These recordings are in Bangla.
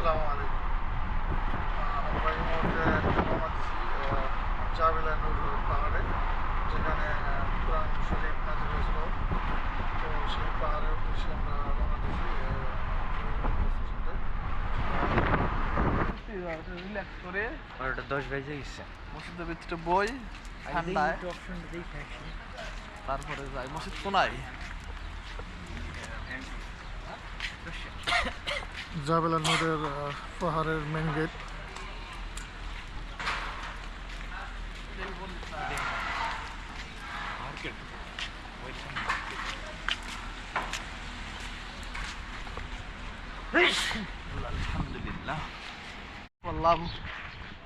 আসসালামু আলাইকুম। আমরা এই মুহূর্তে দিছি আহ, জাবেলা পাহাড়ে যেখানে কোরআন শরীফ নাজিল হয়েছিল। তো সেই পাহাড়ের উদ্দেশ্যে আমরা রওনা দিছি রিল্যাক্স করে। বারোটা দশ বেজে গেছে। মসজিদের ভিতরে বই ঠান্ডায়। তারপরে যাই। মসজিদ কোনায়? জাবেলা আহ, পাহাড়ের মেন গেট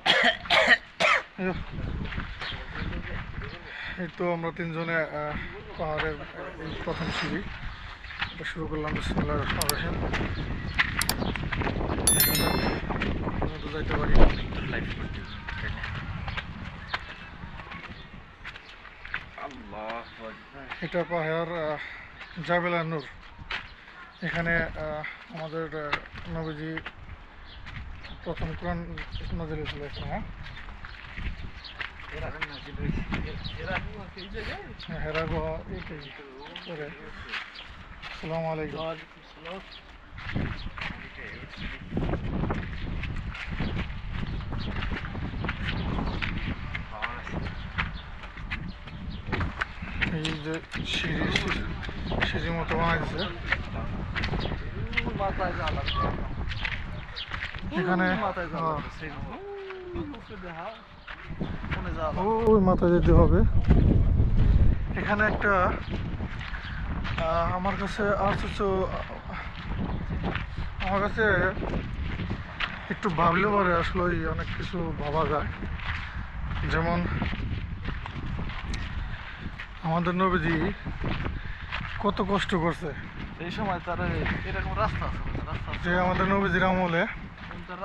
এই তো আমরা তিনজনে পাহাড়ের প্রথম সিঁড়ি। এটা শুরু করলাম বিসমুল্লাহ রহমান রহিম। দেখা যাইতে পারি লাইফ করতে এটা পাহাড় জাবেলা নূর। এখানে আমাদের নবীজি প্রথম কোরআন নজর ছিল এখানে হ্যাঁ? হ্যাঁ, হেরা গুহা এইটাই। আসসালামু এই যে সিঁড়ি সিঁড়ি- সিঁড়ির মতো বানাইছে। এখানে ওই মাথায় যেতে হবে। এখানে একটা আমার কাছে অথচ আমার কাছে একটু ভাবলে পরে আসলে ওই অনেক কিছু ভাবা যায়। যেমন আমাদের নবীজি কত কষ্ট করছে। এই সময় তার এরকম রাস্তা আছে রাস্তা যে আমাদের নবীজির আমলে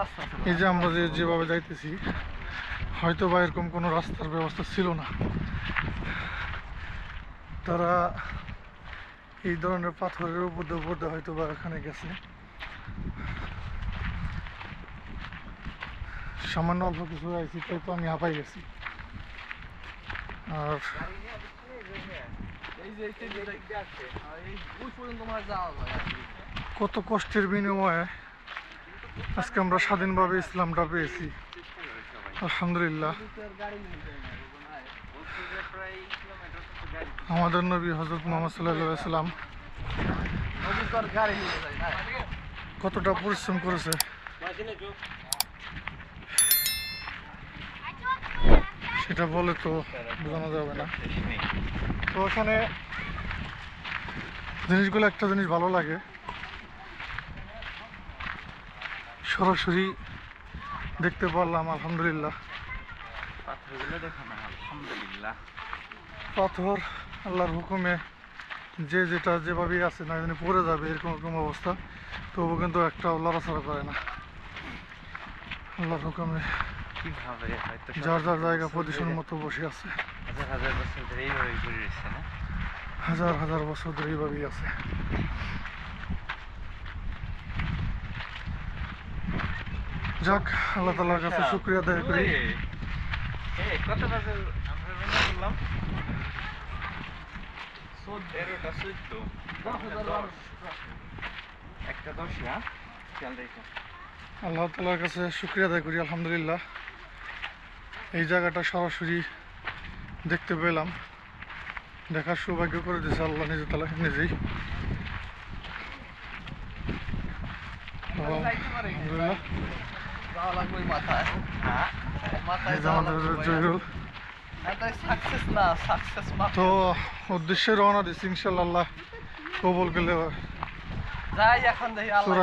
রাস্তা এই যে আমরা যে যেভাবে যাইতেছি হয়তো বা এরকম কোনো রাস্তার ব্যবস্থা ছিল না। তারা এই ধরনের পাথরের উপর দিয়ে উপর দিয়ে হয়তো বা এখানে গেছে। সামান্য অল্প কিছু তো আমি হাঁপাই গেছি আর। কত কষ্টের বিনিময়ে আজকে আমরা স্বাধীনভাবে ইসলামটা পেয়েছি আলহামদুলিল্লাহ। আমাদের নবী হজরত মোহাম্মদ সাল্লাহ সাল্লাম কতটা পরিশ্রম করেছে? সেটা বলে তো বোঝানো যাবে না। তো ওখানে জিনিসগুলো একটা জিনিস ভালো লাগে। সরাসরি দেখতে পারলাম আলহামদুলিল্লাহ। পাথর আল্লাহর হুকুমে যে যেটা যেভাবেই আছে না পড়ে যাবে এরকম এরকম অবস্থা। তবু কিন্তু একটা লড়াচড়া করে না। আল্লাহর হুকুমে কীভাবে? হয়তো যার যার জায়গা পজিশন মতো বসে আছে। হাজার হাজার বছর ধরে এইভাবে ঘুরে রয়েছে না? হাজার হাজার বছর ধরে এইভাবেই আছে। যাক আল্লাহ তালার কাছে শুক্রিয়া আদায় করি। কত বাজে? আমরা করলাম তেরোটা চোদ্দ। একটা দশ না খেয়াল দেখো আল্লাহ তালার কাছে শুক্রিয়া আদায় করি আলহামদুলিল্লাহ। এই জায়গাটা সরাসরি দেখতে পেলাম। দেখার সৌভাগ্য করে দিয়েছে আল্লাহ নিজে তালা নিজেই। হ্যাঁ? মাথায় এই যে যাওয়া আমাদের লাগবে। জহিরুল এটাই সাকসেস না সাকসেস মাত্র তো উদ্দেশ্যে রওনা দিচ্ছি ইনশাল্লাহ কবল গেলে যাই এখন দেখি আল্লাহ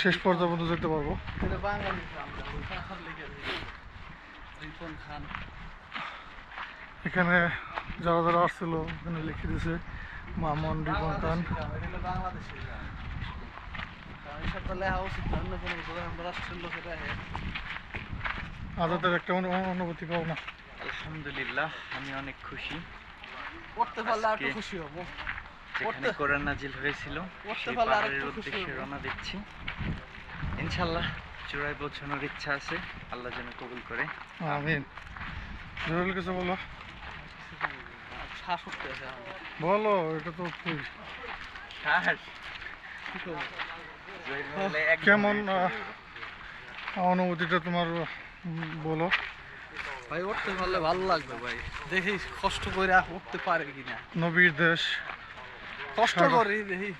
শেষ পর্যন্ত যেতে পারব। এখানে যারা যারা আসছিল এখানে লিখে দিয়েছে মামন রিপন খান। আজাদের একটা অনুভূতি পাবো না। আলহামদুলিল্লাহ আমি অনেক খুশি। পড়তে পারলে আর খুশি হব। যেখানে কোরআন নাজিল হয়েছিল সেই পাহাড়ের উদ্দেশ্যে রওনা দিচ্ছি। ইনশাল্লাহ চূড়ায় পৌঁছানোর ইচ্ছা আছে। আল্লাহ যেন কবুল করে। আমিন। জরুরি কিছু বলো? শ্বাস উঠতে আছে বলো এটা তো শ্বাস কেমন। অনুভূতিটা তোমার বলো। ভাই উঠতে পারলে ভালো লাগবে ভাই। দেখি কষ্ট করে উঠতে পারে কিনা। নবীর দেশ। কষ্ট করি দেখি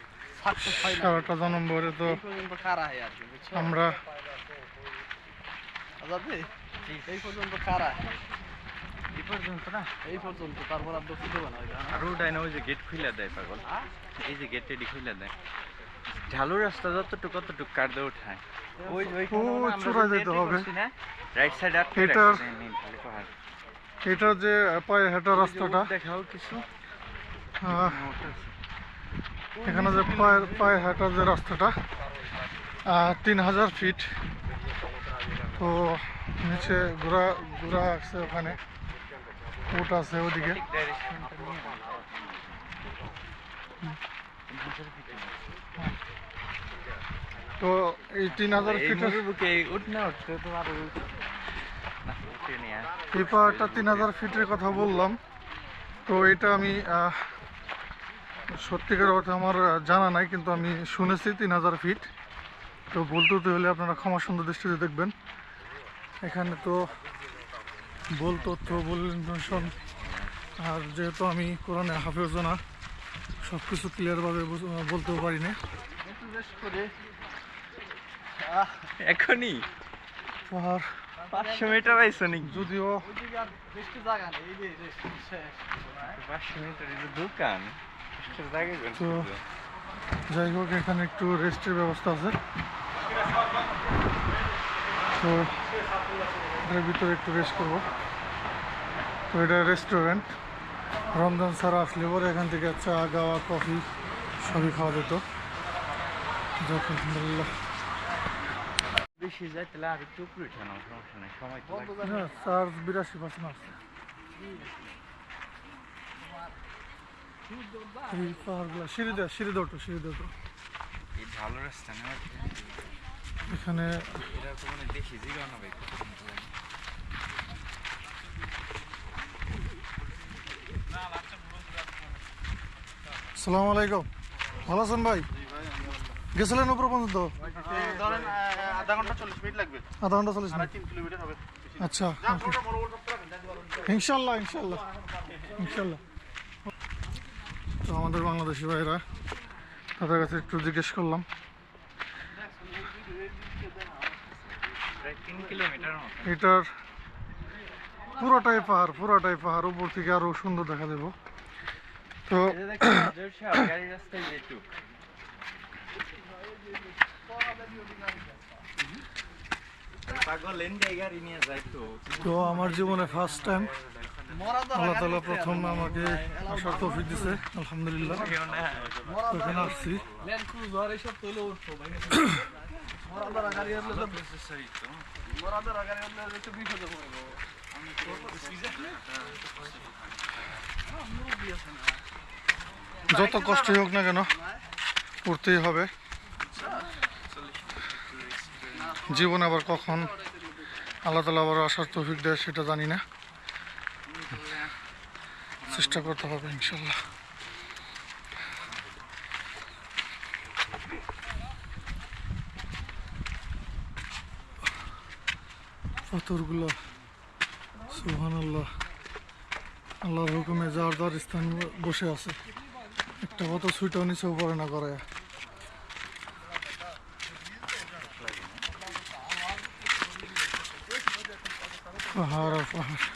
সারাটা জন্ম ভরে তো কারা হয় আর কি আমরা এই পর্যন্ত কারা এই পর্যন্ত না? এই পর্যন্ত তারপর আর দোষী দেবো না। না ওই যে গেট খুলে দেয় পাগল। এই যে গেট রেডি খুলে দেয়। ঢালু রাস্তা যতটুকু কতটুকু দিয়ে উঠায়। ওই ওই ও, যেতে হবে। রাইট সাইড এটার-। এটা যে পায়ে হাঁটা রাস্তাটা। দেখাও কিছু। এখানে যে পায়ের পায়ে হাঁটার যে রাস্তাটা তিন হাজার ফিট তো নিচে ঘোরা ঘোরা আছে ওখানে উট আছে ওদিকে। তো এই তিন হাজার ফিটের। এই পাহাড়টা তিন হাজার ফিটের কথা বললাম তো এটা আমি আহ, সত্যিকার অর্থে আমার জানা নাই কিন্তু আমি শুনেছি তিন হাজার ফিট তো ত্রুটি হলে আপনারা ক্ষমা সুন্দর দৃষ্টিতে দেখবেন। এখানে তো বল তথ্য বল ইনফরমেশন আর যেহেতু আমি কোরআনে হাফেজও না সব কিছু ক্লিয়ারভাবে বলতেও পারি না এখনই? পাহাড়। পাঁচশো মিটার আইসো নাকি? যদিও আর পাঁচশো মিটার দোকান। তো যাই হোক এখানে একটু রেস্টের ব্যবস্থা আছে। তো এটার ভিতরে একটু রেস্ট করব। তো এটা রেস্টুরেন্ট রমজান ছাড়া আসলে পরে এখান থেকে চা গাওয়া কফি সবই খাওয়া যেত। আলহামদুলিল্লাহ। বেশি যায় তাহলে আর একটু উপরে উঠানো সমস্যা নেই সময় চার্জ বিরাশি পার্সেন্ট আছে। এই পাহাড়গুলো সিঁড়ি দেয় সিঁড়ি দৌটো সিঁড়ি দৌটো ভালো রাস্তা না? এখানে এটা তো মানে জিগানো ভাই আলাইকুম। ভালো আছেন ভাই? গেছিলেন উপর পর্যন্ত? ধরেন আধা ঘণ্টা চল্লিশ মিনিট লাগবে। আধা ঘণ্টা চল্লিশ মিনিট। তিন কিলোমিটার হবে। আচ্ছা। ইনশাল্লাহ ইনশাল্লাহ। ইনশাল্লাহ। আমাদের বাংলাদেশি ভাইরা। তাদের কাছে একটু জিজ্ঞেস করলাম। এটার পুরোটাই পাহাড় পুরোটাই পাহাড়। উপর থেকে আরও সুন্দর দেখা দেবো। তো তো আমার জীবনে ফার্স্ট টাইম আল্লাহ তালা প্রথম আমাকে আসার তৌফিক দিছে আলহামদুলিল্লাহ। এখানে আসছি। যত কষ্টই হোক না কেন উঠতেই হবে। জীবন আবার কখন? আল্লাহ তালা আবার আসার তৌফিক দেয় সেটা জানি না। চেষ্টা করতে হবে, ইনশাল্লাহ। পাথরগুলো সুহান আল্লাহ আল্লাহর হুকুমে যার যার স্থান বসে আছে। একটা কত সুইটাও নিচেও পড়ে না করে পাহাড় আর পাহাড়।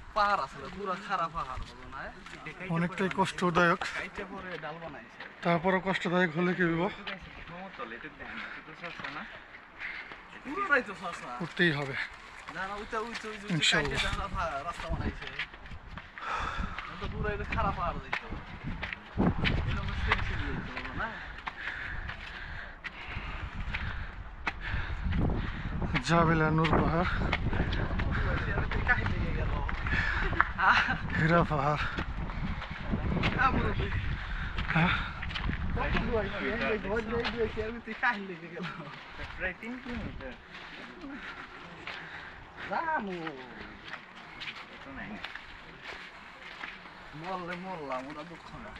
পাহাড় আসলে পুরো খারাপ পাহাড় বলো না অনেকটাই কষ্টদায়ক। কাইটে পরে ডাল বানাইছে। তারপরও কষ্টদায়ক হলে কি ফাঁসা উঠতেই হবে। খারাপ পাহাড় না? জাবেলা নূর পাহাড়। মরলে মরলাম ওটা দুঃখ না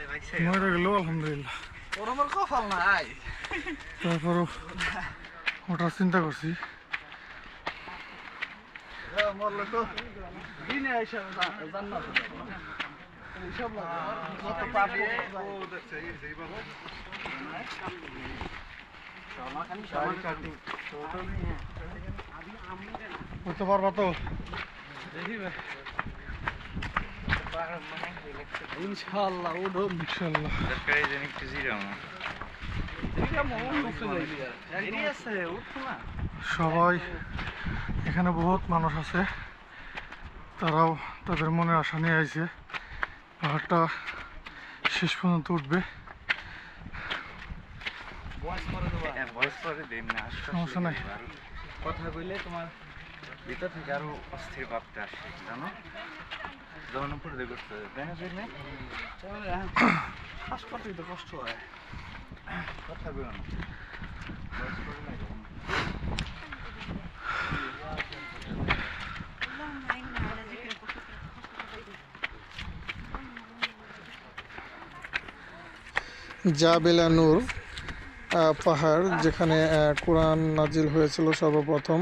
ভাই মরে গেল আলহামদুলিল্লাহ ওর আমার কপাল নাই তারপরও ওটার চিন্তা করছি মরলে তো দিনে এসে জান্নাত এইসব যত পাবো উঠতে পারবা তো? ইনশাল্লাহ একটু সবাই এখানে বহুত মানুষ আছে। তারাও তাদের মনে আশা নিয়ে আইছে। পাহাড়টা শেষ পর্যন্ত উঠবে। হ্যাঁ, সমস্যা নাই। কথা কইলে তোমার ভিতর থেকে আরও অস্থির ভাবতে আসে জানো? যখন উপরে করতে হবে, তাই না জন্য শ্বাস করতেই তো কষ্ট হয়। কথা বলো না। জাবেলানুর পাহাড় যেখানে কোরআন নাজিল হয়েছিল সর্বপ্রথম।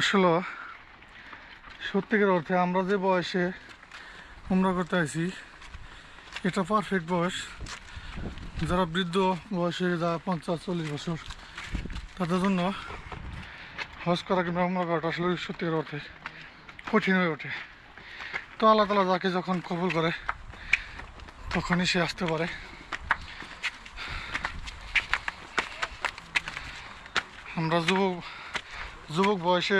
আসলে, সত্যিকার অর্থে আমরা যে বয়সে আমরা করতে আছি এটা পারফেক্ট বয়স। যারা বৃদ্ধ বয়সে যা পঞ্চাশ, চল্লিশ বছর, তাদের জন্য হজ করা কিংবা উমরা করাটা আসলে সত্যিকার অর্থে কঠিন হয়ে ওঠে। তো আল্লাহ তালা যাকে যখন কবুল করে, তখনই সে আসতে পারে। আমরা যুবক যুবক বয়সে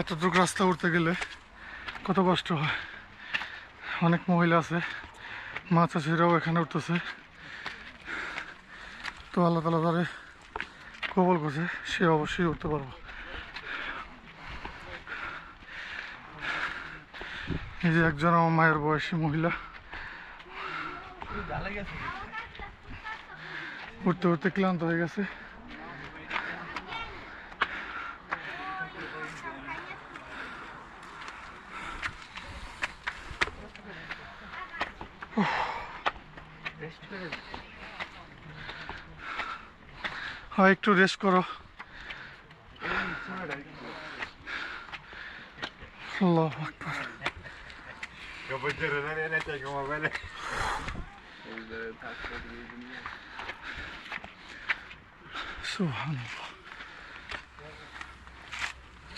এতটুকু রাস্তা উঠতে গেলে কত কষ্ট হয়। অনেক মহিলা আছে মা চাষিরাও এখানে উঠতেছে। তো আল্লাহ তালা তারে কবল করছে, সে অবশ্যই উঠতে পারব। এই যে একজন আমার মায়ের বয়সী মহিলা। উঠতে উঠতে ক্লান্ত হয়ে গেছে। হ্যাঁ একটু রেস্ট করো।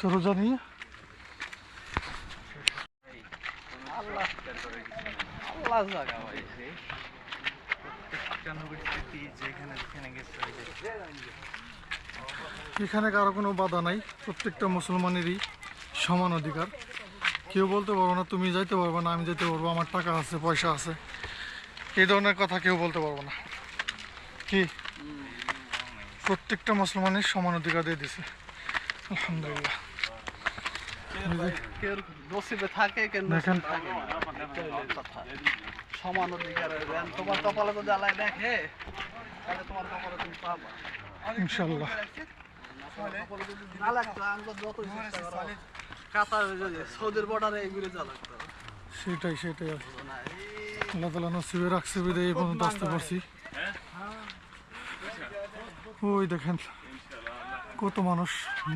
চলো জানি। আল্লাহ। আল্লাহ এখানে কারও কোনো বাধা নাই, প্রত্যেকটা মুসলমানেরই সমান অধিকার। কেউ বলতে পারব না, তুমি যাইতে পারবে না, আমি যেতে পারব, আমার টাকা আছে, পয়সা আছে। এই ধরনের কথা কেউ বলতে পারব না। কি? প্রত্যেকটা মুসলমানের সমান অধিকার দিয়ে দিছে। আলহামদুলিল্লাহ। নসিবে থাকে দেখেন। সমান অধিকার তোমার কপালে যদি আল্লাহ দেখে তাহলে তোমার কপালে তুমি পাবা। ইনশাল্লাহ। যা সেটাই সেটাই আর কি। না এই আল্লাহ তালা নসিবে রাখছে বিদে এই পর্যন্ত আসতে পারছি। ওই দেখেন কত মানুষ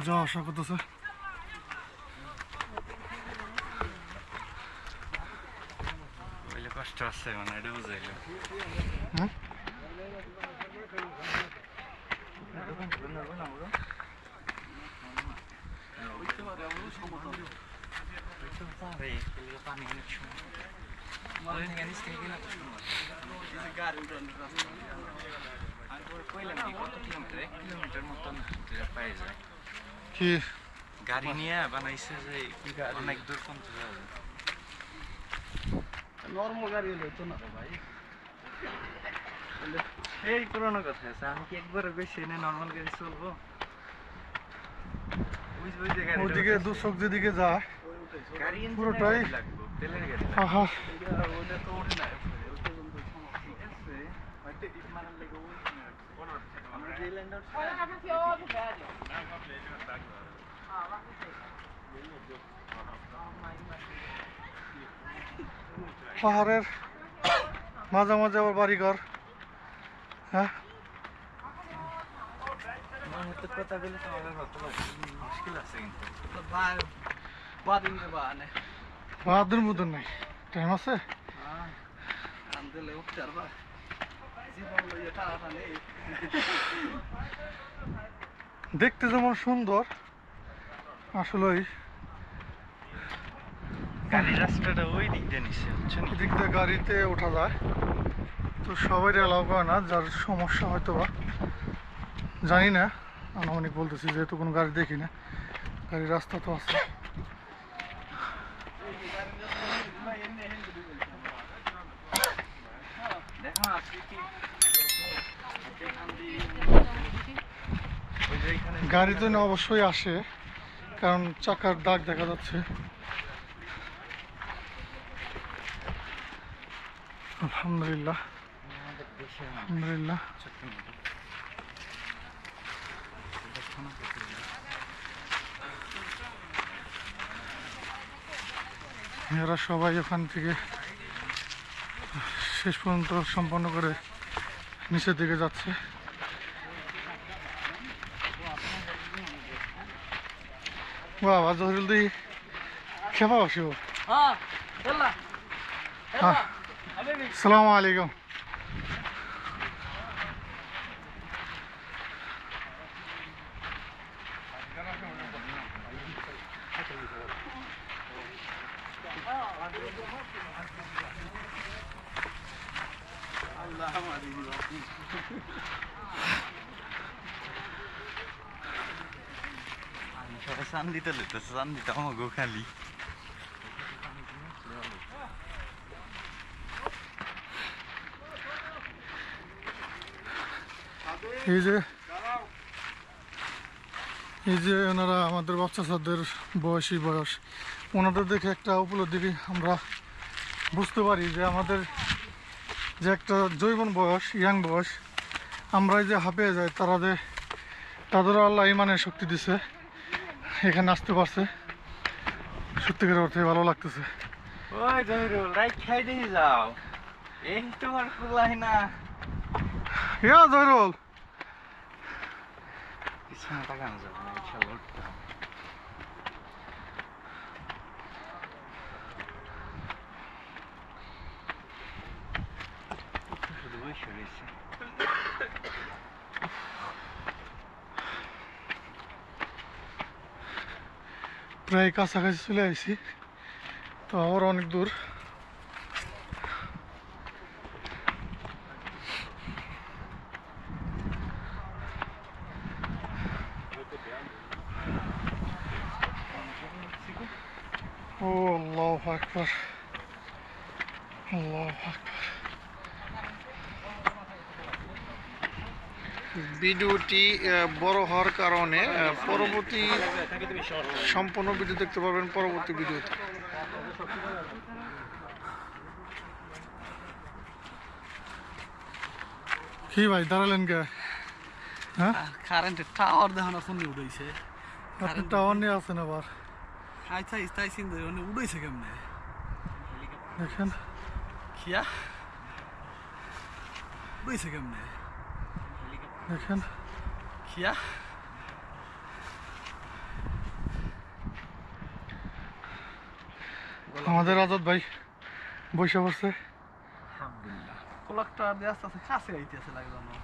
যাওয়া আসা করতেছে। వచ్చేస్తాయి మన డూజ్ కిలోమీటర్ మొత్తం గారి నియా బనాయిస్తే గారి నాకు దూరం নর্মাল গাড়ি হলে তো না। রে ভাই এই পুরোনো কথা আছে আমি কি একবার বেশি এনে নর্মাল গাড়ি চলবো? ওই যে- ওই যে গাড়িটা ওইদিকে। দুচক যেদিকে যায় পুরোটাই- আহা। ওইটা তো না ঠিক আছে ইট লেগে ওই আমরা যে ল্যান্ড আউট কত মুশকিল মাঝে মাঝে তো ভাই। বাদিন রে বা নে বাহাদুর মতন নাই। টাইম আছে? নেই দেখতে যেমন সুন্দর আসলেই গাড়ির রাস্তাটা ওই দিক দিয়ে নিচ্ছে বুঝছেন এদিক দিয়ে গাড়িতে ওঠা যায়। তো সবাই অ্যালাউ করে না, যার সমস্যা হয়তো বা জানি না, আনুমানিক বলতেছি, যেহেতু কোনো গাড়ি দেখি না। গাড়ির রাস্তা তো আছে। গাড়ি তো না অবশ্যই আসে, কারণ চাকার দাগ দেখা যাচ্ছে। আলহামদুলিল্লাহ। আলহামদুলিল্লাহ। এরা সবাই ওখান থেকে শেষ পর্যন্ত সম্পন্ন করে নিচের দিকে যাচ্ছে। বাবা জহিরুল দি খেপা বসিব। হ্যাঁ হ্যাঁ। সালাম আলাইকুম আল্লাহ আমাদের আমি সবাই চান দিতে লইতেছে চান দিতে আমাকে খালি এই যে এই যে ওনারা আমাদের বাচ্চাদের বয়সী বয়স ওনাদের দেখে একটা উপলব্ধি আমরা বুঝতে পারি যে আমাদের যে একটা জৈবন বয়স ইয়াং বয়স আমরা যে হাঁপিয়ে যাই তারা যে তাদেরও আল্লাহ ইমানের শক্তি দিছে এখানে আসতে পারছে। সত্যিকার অর্থে ভালো লাগতেছে। ওই জহিরুল রাইট খাই দিয়ে যাও। এই তোমার কুলাই না। ইয়া জয়রুল পিছনে তাকানো যাবে না ইনশাল্লাহ উঠতে হবে শুধু বসে রয়েছে প্রায় কাছাকাছি চলে আসছি তো আবার অনেক দূর ও আল্লাহ আকবর আল্লাহ আকবর ভিডিওটি বড় হওয়ার কারণে পরবর্তী সম্পূর্ণ ভিডিও দেখতে পাবেন পরবর্তী ভিডিওতে। কি ভাই দাঁড়ালেন কে? হ্যাঁ? কারেন্টের টাওয়ার দেখানো ফোন উড়াইছে। আপনি টাওয়ার নিয়ে আছেন আবার। আচ্ছা ইস্তাই মানে উড়াইছে কেমনে? দেখেন। খিয়া উড়াইছে কেমনে? দেখেন। খিয়া আমাদের আজাদ ভাই বসে পড়ছে। আলহামদুলিল্লাহ। কোলাকটা আস্তে আস্তে কাছে আইতেছে লাগল না